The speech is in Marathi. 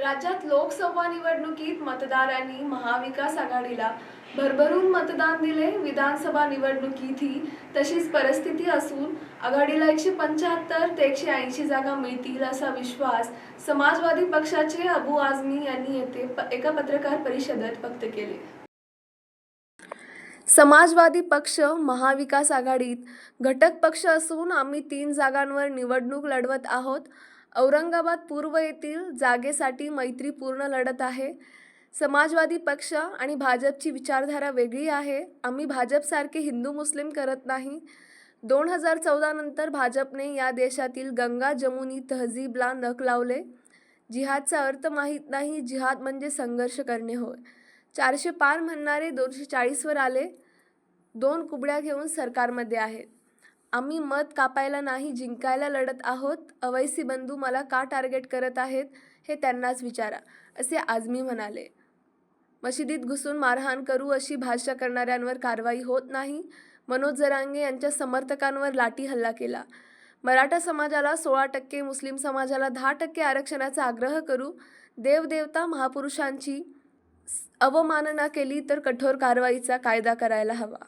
राज्यात लोकसभा निवडणुकीत मतदारांनी महाविकास आघाडीला भरभरून मतदान दिले. विधानसभा निवडणुकीतही तशीच परिस्थिती असून आघाडीला एकशे पंच्याहत्तर ते एकशे ऐंशी जागा मिळतील असा विश्वास समाजवादी पक्षाचे अबू आझमी यांनी येथे एका पत्रकार परिषदेत व्यक्त केले. समाजवादी पक्ष महाविकास आघाडीत घटक पक्ष असून आम्ही तीन जागांवर निवडणूक लढवत आहोत. औरंगाबाद पूर्व येथील जागेसाठी मैत्रीपूर्ण लढत आहे. समाजवादी पक्ष आणि भाजपची विचारधारा वेगळी आहे. आम्ही भाजपसारखे हिंदू मुस्लिम करत नाही. दोन हजार चौदानंतर भाजपने या देशातील गंगा जमुनी तहजीबला नख लावले. जिहादचा अर्थ माहीत नाही. जिहाद म्हणजे संघर्ष करणे होय. चारशे पार म्हणणारे दोनशे चाळीसवर आले. दोन कुबड्या घेऊन सरकारमध्ये आहेत आम्ही मत कापायला नाही जिंकायला लढत आहोत. अवैसी बंधू मला का टार्गेट करत आहेत हे त्यांनाच विचारा असे आझमी म्हणाले. मशिदीत घुसून मारहाण करू अशी भाषा करणाऱ्यांवर कारवाई होत नाही. मनोज जरांगे यांच्या समर्थकांवर लाठी हल्ला केला. मराठा समाजाला सोळा टक्के मुस्लिम समाजाला दहा टक्के आरक्षणाचा आग्रह करू. देवदेवता महापुरुषांची अवमानना केली तर कठोर कारवाईचा कायदा करायला हवा.